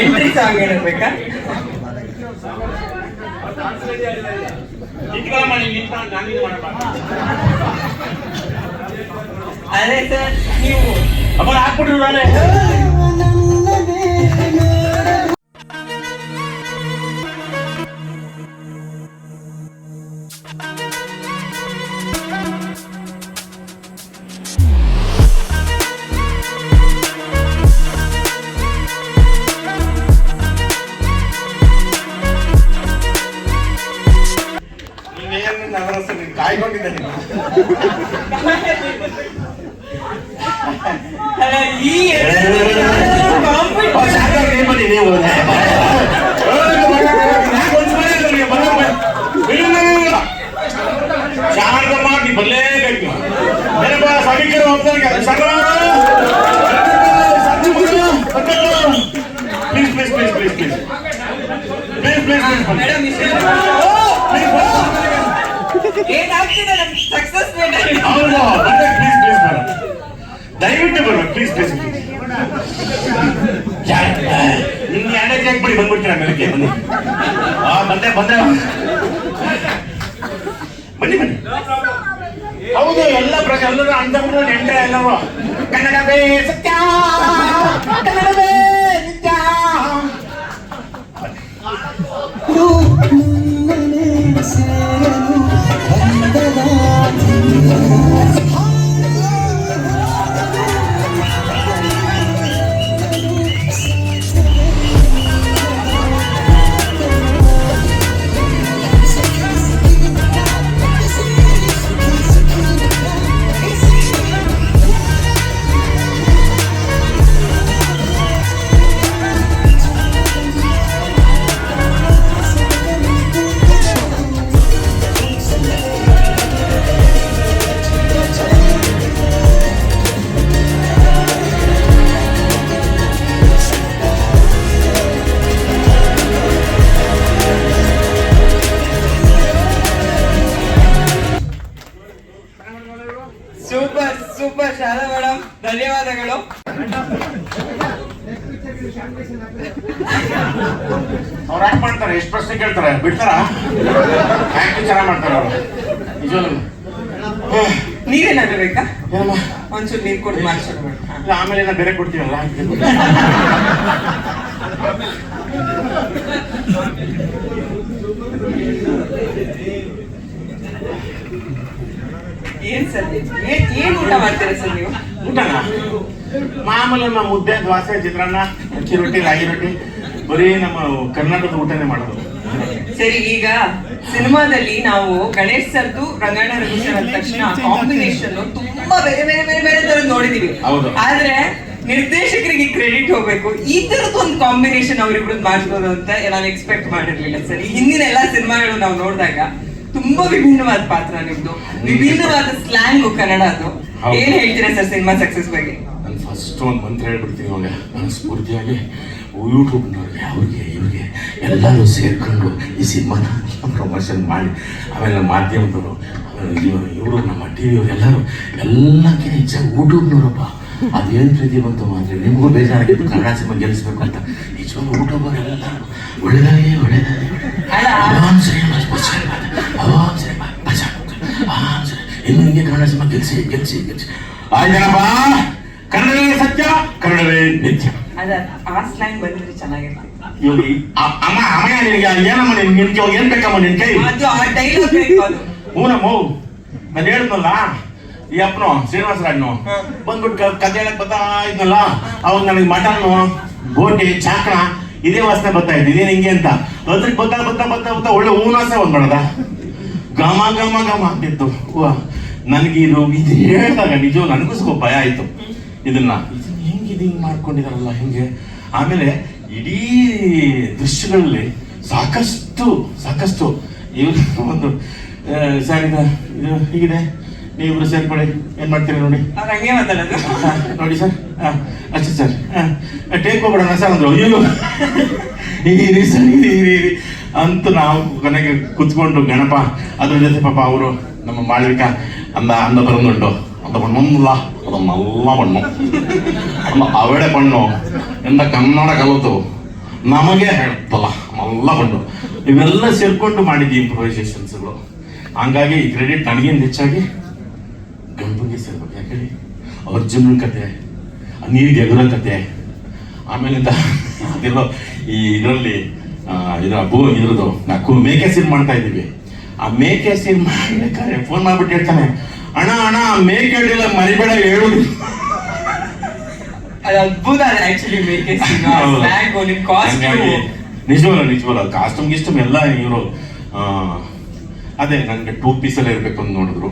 Entry song ಏನಿರ್ಬೇಕಾ ನಿಂತ್ಕೊಳ್ಳಮ್ಮ, ನೀನ್ ನಿಂತ್ಕೊಂಡು ನಾನು ಇದು ಮಾಡಬಾರ್ದು. ಅದೇ ಸರ್ ನೀವು ಅಮ್ಮ ಹಾಕ್ಬಿಟ್ರು ನಾನೇ please please please please please please please madam ಇಷ್ಟೆಲ್ಲ ಏನಾಗ್ತಿದೆ ನಮ್ ಸಕ್ಸಸ್ ಹೌದು ಪ್ಲೀಸ್ ಪ್ಲೀಸ್ ಮೇಡಮ್ ದಯವಿಟ್ಟು ಬರ್ಬೇಕು ಪ್ಲೀಸ್ ಪ್ಲೀಸ್ ನಿಮ್ಗೆ ಎರಡೇ ಚೆಕ್ ಬಿಡಿ ಬಂದ್ಬಿಡ್ತೀರ ಮೇಲಕ್ಕೆ ಬನ್ನಿ ಆ ಬಂದೆ ಬಂದೆ ಹೌದು ಎಲ್ಲ ಪ್ರಜೆ ಎಲ್ಲರೂ ನೆಂಟ ನೆಂಟ್ರೆ ಎಲ್ಲರೂ ಕನ್ನಡವೇ ಸತ್ಯ ಕನ್ನಡವೇ ನಿತ್ಯ. ಸೂಪರ್ ಶಾಲಾ ಮೇಡಮ್ ಧನ್ಯವಾದಗಳು. ಅವ್ರು ಯಾಕೆ ಮಾಡ್ತಾರೆ ಎಷ್ಟು ಪ್ರಶ್ನೆ ಕೇಳ್ತಾರೆ ಬಿಡ್ತಾರ? ಆಕ್ಟಿಂಗ್ ಚೆನ್ನಾಗಿ ಮಾಡ್ತಾರೆ ಅವರು. ನಿಜವಲ್ಲ ನೀವೇನಾದ್ರು ಬೇಕಾ? ಏನಮ್ಮ? ಒಂಚೂರು ನೀರು ಕೊಟ್ಟು ಮಾಡ್ಸೋಣ ಆಮೇಲೆ ಏನೋ ಬೇರೆ ಕೊಡ್ತೀವಲ್ಲ? ಏನ್ ಸರ್ ಏನ್ ಊಟ ಮಾಡ್ತೀರಾ ಸರ್ ನೀವು? ಊಟನ? ಮಾಮೂಲಿ ನಮ್ಮ ಮುದ್ದೆ ದ್ವಾಸೆ ಚಿತ್ರಾನ್ನ ಅಕ್ಕಿ ರೊಟ್ಟಿ ರಾಗಿ ರೊಟ್ಟಿ. ಬರೀ ನಮ್ಮ ಕರ್ನಾಟಕದ ಊಟನೇ ಮಾಡೋದು. ಸರಿ ಈಗ ಸಿನಿಮಾದಲ್ಲಿ ನಾವು ಗಣೇಶ್ ಸರ್ದು ರಂಗಣ್ಣ ರಘು ಸರ್ ಅಂದ ತಕ್ಷಣ ಕಾಂಬಿನೇಷನ್ ತುಂಬಾ ಬೇರೆ ಬೇರೆ ಬೇರೆ ಬೇರೆ ತರ ನೋಡಿದೀವಿ. ಹೌದು. ಆದ್ರೆ ನಿರ್ದೇಶಕರಿಗೆ ಕ್ರೆಡಿಟ್ ಹೋಗ್ಬೇಕು. ಈ ತರದ್ ಒಂದು ಕಾಂಬಿನೇಷನ್ ಅವ್ರಿಬ್ರು ಮಾಡ್ಬೋದು ಅಂತ ನಾವು ಎಕ್ಸ್ಪೆಕ್ಟ್ ಮಾಡಿರ್ಲಿಲ್ಲ ಸರಿ. ಈ ಹಿಂದಿನ ಎಲ್ಲಾ ಸಿನಿಮಾಗಳು ನಾವು ನೋಡಿದಾಗ ತುಂಬಾ ವಿಭಿನ್ನವಾದ ಪಾತ್ರ ನಿಮ್ದು. ವಿಭಿನ್ನವಾದ ಸ್ಲ್ಯಾಂಗ್ ಕನ್ನಡ ಅದು. ಏನ್ ಹೇಳ್ತೀರಾ ಸರ್ ಸಿನಿಮಾ ಸಕ್ಸಸ್ ಬಗ್ಗೆ? ನಾನು ಫಸ್ಟ್ ಒಂದು ಮಂತ್ರ ಹೇಳ್ಬಿಡ್ತೀನಿ ಅವಾಗ ನಾನು ಸ್ಫೂರ್ತಿಯಾಗಿ ಯೂಟ್ಯೂಬ್ನವ್ರಿಗೆ ಅವ್ರಿಗೆ ಇವ್ರಿಗೆ ಎಲ್ಲರೂ ಸೇರ್ಕೊಂಡು ಈ ಸಿನಿಮಾನ ಪ್ರಮೋಷನ್ ಮಾಡಿ ಆಮೇಲೆ ಮಾಧ್ಯಮದವರು ಇವರು ನಮ್ಮ ಟಿ ವಿಯವರು ಎಲ್ಲರೂ ಎಲ್ಲಕ್ಕಿಂತ ಹೆಚ್ಚಾಗಿ ಯೂಟ್ಯೂಬ್ನವರಪ್ಪ. ಅದೇನು ಪ್ರೀತಿ ಬಂತು ಅಂದರೆ ನಿಮಗೂ ಬೇಜಾರಾಗಿತ್ತು ಕನ್ನಡ ಸಿನಿಮಾ ಗೆಲ್ಲಿಸ್ಬೇಕು ಅಂತ. ನಿಜವಾಗ್ಲೂ ಯೂಟ್ಯೂಬರ್ ಎಲ್ಲರೂ ಒಳ್ಳೆದಾಗಿ ಒಳ್ಳೆದಾಗೆ ಅಲ್ಲ. ಆರಾಮ್ ಸರಿ ಬಚಾಯ್ ಆರಾಮ್ ಸರಿ ಬಚಾಯ್ ಆರಾಮ್ ಇನ್ನು ಹಿಂಗೆ ಕನ್ನಡ ಸಿನಿಮಾ ಗೆಲ್ಸಿ ಗೆಲ್ಸಿ ಗೆಲ್ಸಿ ಆಯ್ತನಪ್ಪ ಕನ್ನಡವೇ ಸತ್ಯ ಕನ್ನಡವೇ ನಿತ್ಯ ಅಮ್ಮ ಅಮ್ಮಯ್ಯ ನಿನಗೆ ಏನಮ್ಮ ಏನ್ ಕೈ ಹೇಳಿದ್ನಲ್ಲ ಈ ಇದ್ನಲ್ಲ ಅವಾಗ ನನಗೆ ಇದೇ ವಾಸನೆ ಬರ್ತಾ ಇದ್ದೀನಿ ಹಿಂಗೆ ಅಂತ ಅದ್ರಿಗೆ ಬರ್ತಾ ಬರ್ತಾ ಬರ್ತಾ ಬರ್ತಾ ಒಳ್ಳೆ ಹೂನಾಸೆ ಒಂದ್ ಮಾಡದ. ಘಮ ಘಮ ಘಮ ಆಗ್ತಿತ್ತು. ವಾ ನನಗೆ ಇದು ಇದು ಹೇಳಿದಾಗ ನಿಜ ನನಗೂ ಸ್ವಲ್ಪ ಭಯ ಆಯ್ತು. ಇದನ್ನ. ಇದನ್ನ ಹೆಂಗೆ ಇದು ಹಿಂಗೆ ಮಾಡ್ಕೊಂಡಿದಾರಲ್ಲ ಹಿಂಗೆ. ಆಮೇಲೆ ಇಡೀ ದೃಶ್ಯಗಳಲ್ಲಿ ಸಾಕಷ್ಟು ಸಾಕಷ್ಟು ಇವ್ರು ಒಂದು ಸರ್ ಇದು ಇದು ಹೀಗಿದೆ. ನೀವು ಸೇರ್ಕೊಳ್ಳಿ. ಏನ್ ಮಾಡ್ತೀರಿ ನೋಡಿ. ನೋಡಿ ಸರ್. ಹಾ, ಅಷ್ಟೇ ಸರ್. ಟೇಕ್ ಹೋಗ್ಬಿಡೋಣ ಸರ್ ಅಂದ್ರು. ಅಯ್ಯೋ ಈ ಸರಿ ಅಂತ ನಾವು ಕೊನೆಗೆ ಕುತ್ಕೊಂಡು, ಗಣಪ, ಅದ್ರ ಜೊತೆ ಪಾಪ ಅವರು ನಮ್ಮ ಮಾಳಿಕ ಅಂದ ಅಂದ ಬರಂದುಂಟು. ಅಂತ ಪಣ್ಣಲ್ಲ ಅದನ್ನೆಲ್ಲ ಬಣ್ಣ. ಅಂದ ಅವಡೆ ಬಣ್ಣ. ಎಂದ ಕನ್ನಡ ಕಲಿತು. ನಮಗೆ ಹೇಳ್ತಲ್ಲ ಮಲ್ಲ ಬಣ್ಣ. ಇವೆಲ್ಲ ಸೇರ್ಕೊಂಡು ಮಾಡಿದ್ದು ಇಂಪ್ರೂವೈಸೇಷನ್ಸ್ಗಳು ಹಂಗಾಗಿ ಈ ಕ್ರೆಡಿಟ್ ನನಗೇನು ಹೆಚ್ಚಾಗಿ ಗಂಪುಗೆ ಸೇರ್ಬೇಕು, ಯಾಕೆ ಅರ್ಜುನನ ಕತೆ ನೀರಿಗೆ ಎದುರೋ ಕತೆ. ಆಮೇಲೆ ಅದೆಲ್ಲೋ ಈ ಇದರಲ್ಲಿ ಇದರ ಭೂ ಇದ್ರದ್ದು ನಾವು ಮೇಕೆ ಸೀನ್ ಮಾಡ್ತಾ ಇದ್ದೀವಿ. ಆ ಮೇಕೆ ಸೀನ್ ಮಾಡ್ಬೇಕಾದ್ರೆ ಫೋನ್ ಮಾಡ್ಬಿಟ್ಟು ಹೇಳ್ತಾನೆ ಅಣ್ಣ ಅಣ್ಣ ಮೇಕೆ ಹೇಳಿಲ್ಲ ಮರಿಬೇಡ ಹೇಳುದು. ಅದು ಅದ್ಭುತ ಆಕ್ಚುಲಿ ನಿಜವಲ್ಲ ನಿಜವಲ್ಲ ಕಾಸ್ಟ್ಯೂಮ್ ಗಿಸ್ಟಮ್ ಎಲ್ಲ ಇವರು ಅದೇ ನನಗೆ ಟೂ ಪೀಸಲ್ಲೇ ಇರ್ಬೇಕು ಅಂತ ನೋಡಿದ್ರು.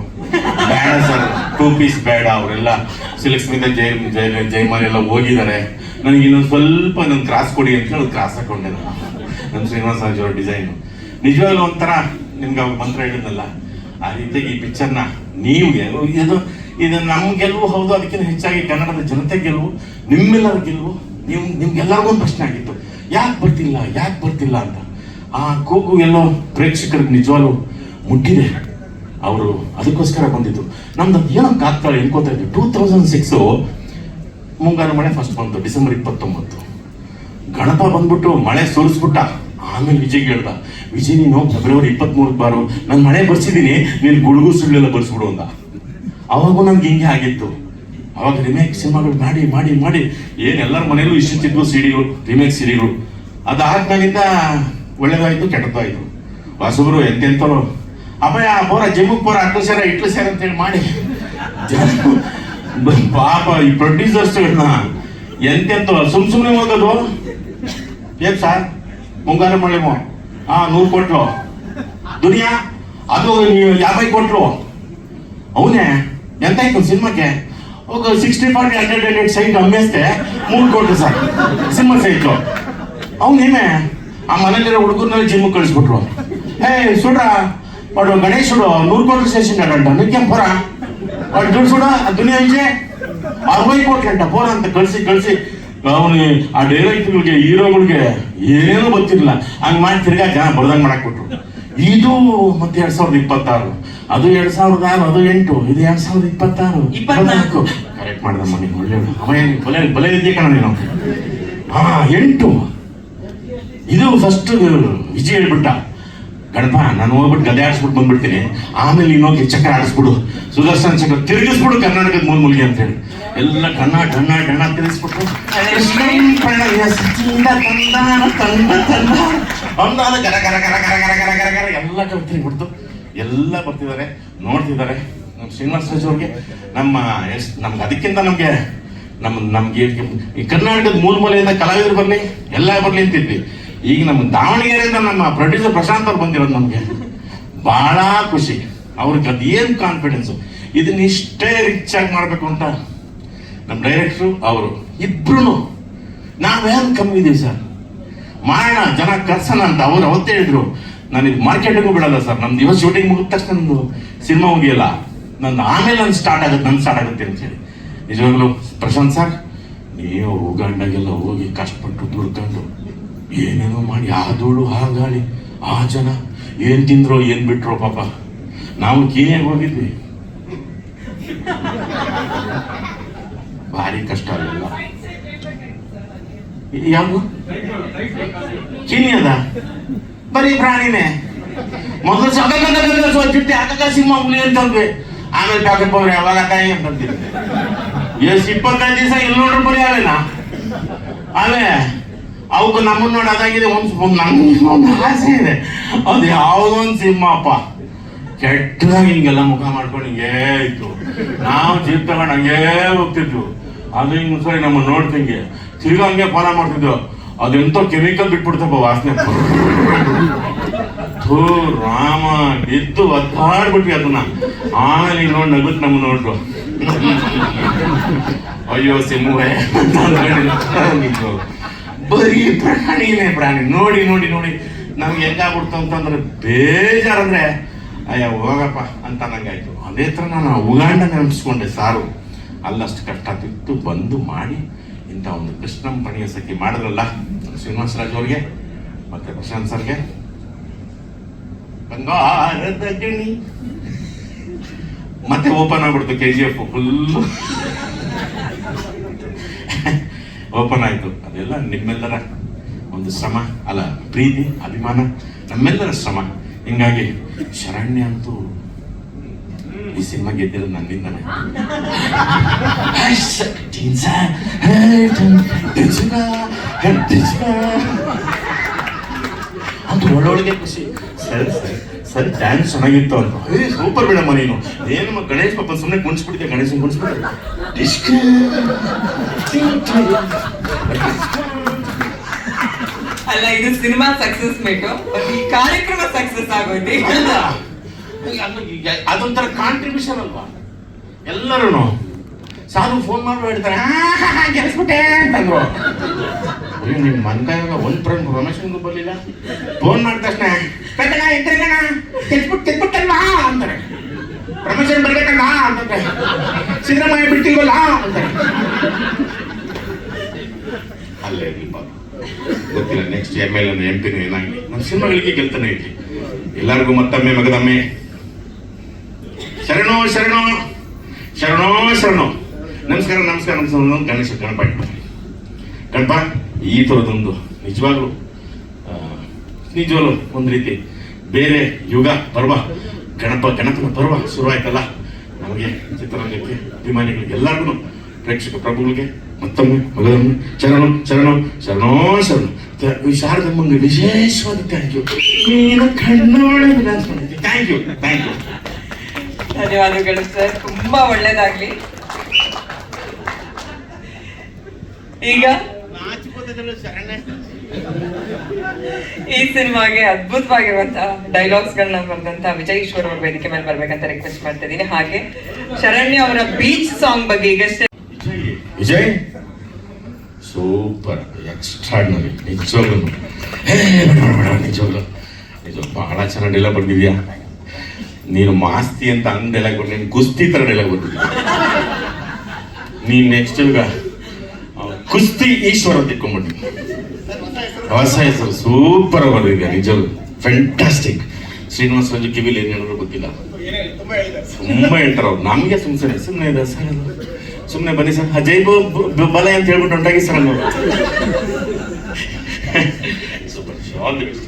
ಬೇಡ ಸರ್. ಟೂ ಪೀಸ್ ಬೇಡ, ಅವರೆಲ್ಲ ಸ್ಮಿತ ಜೈ ಜೈ ಜೈಮಾಲ್ ಎಲ್ಲ ಹೋಗಿದ್ದಾರೆ. ನನಗೆ ಇನ್ನೊಂದು ಸ್ವಲ್ಪ ನನ್ನ ಕ್ರಾಸ್ ಕೊಡಿ ಅಂತ ಹೇಳಿ ಕ್ರಾಸ್ ಹಾಕೊಂಡೆ ನಾನು. ನಮ್ಮ ಶ್ರೀನಿವಾಸ ಅವ್ರ ಡಿಸೈನು ನಿಜವಾಗ್ಲೂ ಒಂಥರ ನಿಮ್ಗೆ ಅವಾಗ ಮಂತ್ರ ಹೇಳಿದ್ನಲ್ಲ, ಆ ರೀತಿಯಾಗಿ ಈ ಪಿಕ್ಚರ್ನ ನೀವು ಇದು ಇದು ನಮ್ಮ ಗೆಲುವು ಹೌದು, ಅದಕ್ಕಿಂತ ಹೆಚ್ಚಾಗಿ ಕನ್ನಡದ ಜನತೆ ಗೆಲುವು ನಿಮ್ಮೆಲ್ಲರ ಗೆಲುವು ನೀವು, ನಿಮ್ಗೆಲ್ಲರಿಗೂ ಒಂದು ಪ್ರಶ್ನೆ ಆಗಿತ್ತು. ಯಾಕೆ ಬರ್ತಿಲ್ಲ ಯಾಕೆ ಬರ್ತಿಲ್ಲ ಅಂತ. ಆ ಕೂಗು ಎಲ್ಲೋ ಪ್ರೇಕ್ಷಕರಿಗೆ ನಿಜವಾಗ್ಲೂ ಮುಟ್ಟಿದೆ. ಅವರು ಅದಕ್ಕೋಸ್ಕರ ಬಂದಿದ್ದು. ನಮ್ದು ಏನಕ್ಕೆ ಆಗ್ತಾಳೆ ಎನ್ಕೋತಾ ಇದ್ವಿ ಟೂ ತೌಸಂಡ್ ಸಿಕ್ಸು ಮುಂಗಾರು ಮಳೆ ಫಸ್ಟ್ ಬಂತು, ಡಿಸೆಂಬರ್ ಇಪ್ಪತ್ತೊಂಬತ್ತು. ಗಣಪ ಬಂದ್ಬಿಟ್ಟು ಮಳೆ ಸುರಿಸ್ಬಿಟ್ಟ. ಆಮೇಲೆ ವಿಜಯ್ ಹೇಳ್ದ, ವಿಜಯ್, ನೀನು ಫೆಬ್ರವರಿ ಇಪ್ಪತ್ಮೂರಕ್ಕೆ ಬಾರು. ನಾನು ಮಳೆ ಬರ್ಸಿದ್ದೀನಿ ನೀನು ಗುಡುಗು ಸುಳ್ಳೆಲ್ಲ ಬರ್ಸ್ಬಿಡು ಅಂತ ಅವಾಗೂ ನಮ್ಗೆ ಹಿಂಗೆ ಆಗಿತ್ತು. ಅವಾಗ ರಿಮೇಕ್ ಸಿನಿಮಾಗಳು ಮಾಡಿ ಮಾಡಿ ಮಾಡಿ. ಏನು ಎಲ್ಲರ ಮನೇಲೂ ಇಷ್ಟಿದ್ವು ಸಿಡಿಗಳು ರಿಮೇಕ್ ಸಿಡಿಗಳು. ಅದಾದ್ಮೇಲಿಂದ ಒಳ್ಳೇದಾಯ್ತು, ಕೆಟ್ಟದಾಯ್ತು. ಹೊಸಬರು ಎಂತೆಂತರು ಅಭಯ, ಬೋರ ಜಿಮ್ಮಿಗೆ ಬೋರ ಹತ್ತು ಸೇರ ಇಟ್ಲು ಸೇರ ಅಂತ ಹೇಳಿ ಮಾಡಿ. ಪಾಪ ಈ ಪ್ರೊಡ್ಯೂಸರ್ಸ್ಗಳನ್ನ ಎಂತೆಂತ ಸುಮ್ ಸುಮ್ಮನೆ ಹೋಗೋದು? ಏನ್ ಸಾರ್ ಮುಂಗಾರು ಮಳೆಮೋ ಹಾ ನೂರು ಕೊಟ್ರು. ದುನಿಯಾ, ಅದು ಯಾವೈ ಕೊಟ್ರು? ಅವನೇ? ಎಂತ ಆಯ್ತು ಸಿನಿಮಾಕ್ಕೆ sixty sixty hundred hundred site ಅಮ್ಮೆಸ್ತೆ ಮೂರು ಕೊಟ್ರು ಸರ್ ಸಿನಿಮಾ ಸೈಟು. ಅವ್ನೇಮೇ ಆ ಮನೇಲಿರೋ ಹುಡುಗರ್ನಲ್ಲಿ ಜಿಮ್ಮಿಗೆ ಕಳಿಸ್ಬಿಟ್ರು. ಹೇ, ಸುಡ್ರ? వాడు గణేశుడు నూరు కోట్లు చేసినాడంట నీకేం పోరా వాడు చూసుడా దునియా విజయ్ అరవై కోట్లు అంట పోరా ಅಂತ కలిసి కలిసి ಅವನು ಆ ಡೈರೆಕ್ಟ್ಗಳಿಗೆ ಹೀರೋಗಳಿಗೆ ಏನೂ ಗೊತ್ತಿರಲಿಲ್ಲ. ಹಂಗೆ ಮಾಡಿ ತಿರ್ಗಾ ಜನ ಬರ್ದಂಗೆ ಮಾಡಾಕ್ಬಿಟ್ರು ಇದು ಮತ್ತೆ ಎರಡ್ ಸಾವಿರದ ಇಪ್ಪತ್ತಾರು. ಅದು ಎರಡ್ ಸಾವಿರದ ಆರು ಅದು ಎಂಟು ಇದು ಎರಡ್ ಸಾವಿರದ ಇಪ್ಪತ್ತಾರು. ಇಪ್ಪತ್ನಾಲ್ಕು. ಕರೆಕ್ಟ್ ಮಾಡಿದಮ್ಮ ನೀನು ಒಳ್ಳೆ ಅವನೇನು ಬಲೆ ಬಲೆ ಇದೆಯಾ ಕಣ ನೀನು. ಹಾ ಎಂಟು. ಇದು ಫಸ್ಟ್ ವಿಜಯ್ ಹೇಳ್ಬಿಟ್ಟ. ಗಣಪ ನಾನು ಹೋಗ್ಬಿಟ್ಟು ಗದೆ ಆಡಿಸ್ಬಿಟ್ಟು ಬಂದ್ಬಿಡ್ತೀನಿ. ಆಮೇಲೆ ನೀನು ಹೋಗಿ ಚಕ್ರ ಆಡಿಸ್ಬಿಡು. ಸುದರ್ಶನ ಚಕ್ರ ತಿರುಗಿಸ್ಬಿಡು ಕರ್ನಾಟಕದ ಮೂಲ ಮೂಲಿಗೆ ಅಂತೇಳಿ. ಎಲ್ಲ ಕಣ್ಣ ಕಣ್ಣ ಕಣ್ಣ ತಿರುಗಿಸ್ಬಿಟ್ಟು. ಎಲ್ಲ ಕಲ್ತೀನಿ ಬಿಡ್ತು. ಎಲ್ಲ ಬರ್ತಿದ್ದಾರೆ. ನೋಡ್ತಿದ್ದಾರೆ. ನಮ್ಮ ಶ್ರೀನಿವಾಸ ಅವ್ರಿಗೆ. ನಮ್ಮ ಎಸ್, ನಮ್ಗೆ ಅದಕ್ಕಿಂತ ನಮಗೆ ನಮ್ಮ ನಮ್ಗೆ ಈ ಕರ್ನಾಟಕದ ಮೂಲ ಮೂಲೆಯಿಂದ ಕಲಾವಿದರು ಬರಲಿ, ಎಲ್ಲ ಬರಲಿ ಅಂತಿದ್ವಿ. ಈಗ ನಮ್ಮ ದಾವಣಗೆರೆಯಿಂದ ನಮ್ಮ ಪ್ರೊಡ್ಯೂಸರ್ ಪ್ರಶಾಂತ್ ಅವ್ರು ಬಂದಿರೋದು ನಮಗೆ. ಬಹಳ ಖುಷಿ. ಅವ್ರಿಗೆ ಅದೇನು ಕಾನ್ಫಿಡೆನ್ಸು ಇದನ್ನ ಇಷ್ಟೇ ರಿಚ್ ಆಗಿ ಮಾಡಬೇಕು ಅಂತ ನಮ್ಮ ಡೈರೆಕ್ಟ್ರು ಅವರು. ಇಬ್ರು ನಾವೇನು ಕಮ್ಮಿ ಇದೀವಿ ಸರ್? ಮಾಡೋಣ ಜನ ಕರ್ಸೋಣ ಅಂತ ಅವ್ರು ಅವತ್ತೇ ಹೇಳಿದ್ರು. ನಾನು ಇದು ಮಾರ್ಕೆಟಿಂಗು ಬಿಡಲ್ಲ ಸರ್. ನಮ್ದು ಇವತ್ತು ಶೂಟಿಂಗ್ ಮುಗಿದ ತಕ್ಷಣ ನಂದು ಸಿನಿಮಾ ಮುಗಿಯಲ್ಲ. ನಂದು ಆಮೇಲೆ ನನ್ನ ಸ್ಟಾರ್ಟ್ ಆಗುತ್ತೆ ನನ್ನ ಸ್ಟಾರ್ಟ್ ಆಗುತ್ತೆ ಅಂತ ಹೇಳಿ. ನಿಜವಾಗ್ಲೂ ಪ್ರಶಾಂತ್ ಸರ್, ನೀವು ಉಗಾಂಡಾಗೆಲ್ಲ ಹೋಗಿ ಕಷ್ಟಪಟ್ಟು ದುಡ್ಕೊಂಡು ಏನೇನೋ ಮಾಡಿ, ಆ ಧೂಳು, ಆ ಗಾಳಿ, ಆ ಜನ, ಏನು ತಿಂದ್ರೋ, ಏನು ಬಿಟ್ರೋ ಪಾಪ. ನಾವು ಕೀನ್ಯಾಗ ಹೋಗಿದ್ವಿ. ಭಾರಿ ಕಷ್ಟ ಅಲ್ಲ ಯಾವುದು? ಕೀನ್ಯಾದ ಬರೀ ಪ್ರಾಣಿನೇ. ಮೊದಲು ಜುಟ್ಟಿ ಹಾಕಕ ಸಿಂಹ ಹುಲಿ ಅಂತಂದ್ವಿ ಆಮೇಲೆ ಪ್ಯಾಕೆಟ್ ಪೌಡ್ರ್ ಯಾವಾಗ ಕಾಯಿ ಅಂತಂದಿದ್ವಿ ಎಷ್ಟು ಇಪ್ಪತ್ತೈದು ದಿವಸ ಇಲ್ಲಿ ನೋಡ್ರಿ ಬರೀ ಅವೇನ ಆಮೇಲೆ ಅವಕ್ಕೆ ನಮ್ಮನ್ನ ನೋಡಿ ಅದಾಗಿದೆ, ಒಂದು ನಂಗೆ ಒಂದು ಆಸೆ ಇದೆ. ಅದು ಯಾವುದೋ ಒಂದು ಸಿಂಹಪ್ಪ. ಕೆಟ್ಟದಾಗಿ ಹಿಂಗೆಲ್ಲ ಮುಖ ಮಾಡ್ಕೊಂಡು ಹಿಂಗೇ ಇತ್ತು. ನಾವು ಜೀಪ್ ತಗೊಂಡು ಹಂಗೆ ಹೋಗ್ತಿದ್ವು. ಅದು ಹಿಂಗೆ ಸರಿ ನಮ್ಮ ನೋಡ್ತಿಂಗೆ ತಿರ್ಗಾ ಹಂಗೆ ಫಾಲೋ ಮಾಡ್ತಿದ್ವು. ಅದೆಂತೋ ಕೆಮಿಕಲ್ ಬಿಟ್ಬಿಡ್ತಪ್ಪ ವಾಸನೆ. ಥೂ, ರಾಮ, ಎದ್ದು ಒದ್ದಾಡ್ಬಿಟ್ವಿ ಅದನ್ನ. ಆಮೇಲೆ ಈಗ ನೋಡಿ ನಗುತ್ ನಮ್ಮ ನೋಡ್ರು. ಅಯ್ಯೋ, ಸಿಂಹವೇ. ಅಂದ್ಕೊಂಡಿದ್ದು. ಬರೀ ಪ್ರಾಣಿನೇ ಪ್ರಾಣಿ. ನೋಡಿ ನೋಡಿ ನೋಡಿ. ನಮ್ಗೆ ಹೆಂಗಾಗ್ಬಿಡ್ತು ಅಂತಂದ್ರೆ ಬೇಜಾರಂದ್ರೆ, ಅಯ್ಯ, ಹೋಗಪ್ಪ ಅಂತ ನಂಗಾಯ್ತು ಅದೇ ಥರ ನಾನು ಉಗಾಂಡ ನೆನಪಿಸ್ಕೊಂಡೆ ಸಾರು, ಅಲ್ಲಷ್ಟು ಕಷ್ಟ ತಿತ್ತು, ಬಂದು ಮಾಡಿ, ಇಂಥ ಒಂದು ಕೃಷ್ಣಂ ಪಣಿಯ ಸಖಿ ಮಾಡಿದ್ರಲ್ಲ ಶ್ರೀನಿವಾಸ ರಾಜ್ ಅವ್ರಿಗೆ, ಮತ್ತೆ ಪ್ರಶಾಂತ್ ಸರ್ಗೆ. ಬಂಗಾರದ ಗಣಿ. ಮತ್ತೆ ಓಪನ್ ಆಗ್ಬಿಡ್ತು K G F full open ಆಯಿತು. ಅದೆಲ್ಲ ನಿಮ್ಮೆಲ್ಲರ ಒಂದು ಶ್ರಮ, ಅಲ್ಲ, ಪ್ರೀತಿ, ಅಭಿಮಾನ, ನಮ್ಮೆಲ್ಲರ ಶ್ರಮ. ಹಿಂಗಾಗಿ ಶರಣ್ಯ ಅಂತೂ ಈ ಸಿನಿಮಾ ಗೆದ್ದಿರೋದು ನನ್ನಿಂದನೇ. ಅಂತ ಒಳ್ಳೊಳಗೆ ಖುಷಿ. ಸರಿ ಸರಿ. ಸರಿ ಡ್ಯಾನ್ಸ್ ಚೆನ್ನಾಗಿತ್ತು ಅಂತ. ಏ ಸೂಪರ್ ಮೇಡಮ್ಮ ನೀನು. ಏನು ಮ- ಗಣೇಶ್ ಪಾಪ ಸುಮ್ಮನೆ ಕುಣಿಸ್ಬಿಡ್ತೀಯ ಗಣೇಶ ಕುಣಿಸ್ಬಿಟ್ಟೆ ಡಿಸ್ಕ್. ಅಲ್ಲ ಇದು ಸಿನಿಮಾ ಸಕ್ಸಸ್ ಮೇಟು ಈ ಕಾರ್ಯಕ್ರಮ ಸಕ್ಸಸ್ ಆಗೋಯ್ತು. ಅದೊಂಥರ ಕಾಂಟ್ರಿಬ್ಯೂಷನ್ ಅಲ್ವಾ? ಎಲ್ಲರೂ ಸಾಧು ಫೋನ್ ಮಾಡಿ ಹೇಳ್ತಾರೆ ಗೆಲ್ಸ್ಬಿಟ್ಟೆ ಅಂತಂದ್ರು. ಅಯ್ಯೋ ನಿಮ್ಮ ಮನ್ಕಾಯಾಗ ಒಂದ್ ಫ್ರೆಂಡ್ ರಮೇಶನ್ಗೂ ಬರ್ಲಿಲ್ಲ? ಫೋನ್ ಮಾಡಿದ ತಕ್ಷಣ ಕಣ್ಣ ಎಂತ್ರಗಣ ಗೆಲ್ಸ್ಬಿಟ್ಟು ತೆಗ್ಬಿಟ್ಟಲ್ವಾ ಅಂತಾರೆ. ರಮೇಶನ್ ಬರ್ಬೇಕಲ್ಲ? ಅಂತಂದ್ರೆ ಸಿದ್ದರಾಮಯ್ಯ ಬಿಡ್ತಿಲ್ವಲ್ಲ? ಅಂತಾರೆ. ಅಲ್ಲೇ ಗೊತ್ತಿಲ್ಲ ನೆಕ್ಸ್ಟ್ ಎಂ ಎಲ್ ಎಂ ಪಿನೂ ಏನಾಗಲಿ. ನಮ್ಮ ಸಿನಿಮಾಗಳಿಗೆ ಗೆಲ್ತಾನೆ ಇರಲಿ. ಎಲ್ಲರಿಗೂ ಮತ್ತೊಮ್ಮೆ ಮಗದಮ್ಮೆ. ಶರಣೋ ಶರಣೋ. ಶರಣೋ ಶರಣೋ. ನಮಸ್ಕಾರ ನಮಸ್ಕಾರ ನಮಸ್ಕಾರ. ಗಣೇಶ ಗಣಪ ಗಣಪ. ಈ ಥರದೊಂದು ನಿಜವಾಗ್ಲು ನಿಜವಾಗ್ಲು ಒಂದು ರೀತಿ ಬೇರೆ ಯುಗ ಪರ್ವ, ಗಣಪ, ಗಣಪನ ಪರ್ವ ಶುರುವಾಯ್ತಲ್ಲ. ನಮಗೆ ಚಿತ್ರರಂಗಕ್ಕೆ, ಅಭಿಮಾನಿಗಳಿಗೆ ಎಲ್ಲರಿಗೂ ಪ್ರೇಕ್ಷಕ ಪ್ರಭುಗಳಿಗೆ, ಮತ್ತೊಮ್ಮೆ ಮಗದೊಮ್ಮೆ ಶರಣು ಶರಣು, ಶರಣೋ, ಶರಣು. ಈ ಶಾರದಮ್ಮಂಗೆ ವಿಶೇಷವಾದ ಥ್ಯಾಂಕ್ ಯು ನೀನು dance thank you thank you ಧನ್ಯವಾದಗಳು ಸರ್. ತುಂಬಾ ಒಳ್ಳೇದಾಗ್ಲಿ. ಈಗ ಈ ಸಿನಿಮಾಗೆ ಅದ್ಭುತವಾಗಿರುವಂತಹ ಡೈಲಾಗ್ಸ್ ಗಳನ್ನ ಬರೆದಂತಹ ವಿಜಯ್ ಈಶ್ವರ್ ಅವ್ರ ವೇದಿಕೆ ಮೇಲೆ ಬರ್ಬೇಕಂತ ರಿಕ್ವೆಸ್ಟ್ ಮಾಡ್ತಾ ಇದ್ದೀನಿ. ಹಾಗೆ ಶರಣ್ಯ ಅವರ ಬೀಚ್ ಸಾಂಗ್ ಬಗ್ಗೆ ಈಗಷ್ಟೇ ವಿಜಯ್ ಸೂಪರ್. ಎಕ್ಸ್ಟ್ರಾರ್ಡಿನರಿ ನಿಜವಾಗ್ಲು. ನಿಜವಾಗ್ಲು. ನಿಜ ಬಹಳ ಚೆನ್ನಾಗಿ ಡೈಲಾಗ್ ಬರ್ದಿದ್ಯಾ ನೀನು ಮಾಸ್ತಿ ಅಂತ ಅಂದ ಡೈಲಾಗ್ ಬರ್ತೀನಿ ನೀನು ಕುಸ್ತಿ ಥರ ಡೈಲಾಗ್ ಬರ್ತಿದ್ಯಾ ನೀನು ನೆಕ್ಸ್ಟ್ ಈಗ ಕುಸ್ತಿ ಈಶ್ವರ ಇಟ್ಕೊಂಡ್ಬಿಡ್ತೀನಿ ಹೊಸ ಹೆಸರು ಸೂಪರ್ ಈಗ, ನಿಜವಾಗ್ಲು. ಫ್ಯಾಂಟಾಸ್ಟಿಕ್ ಶ್ರೀನಿವಾಸ ರಾಜು ಕಿವಿಲಿ ಏನ್ ಹೇಳಿದ್ರು ಗೊತ್ತಿಲ್ಲ. ತುಂಬಾ ಹೇಳ್ತಾರ ಅವ್ರು. ನಮಗೆ ಸುಮ್ಮನೆ ಸುಮ್ಮನೆ ಇದೆ ಸರ್ ಸುಮ್ಮನೆ ಬನ್ನಿ ಸರ್. ಅಜಯ್ ಬಲ ಅಂತ ಹೇಳ್ಬಿಟ್ಟು ಹೊಂಟಾಗಿ ಸರ್ ಸೂಪರ್ ಆಲ್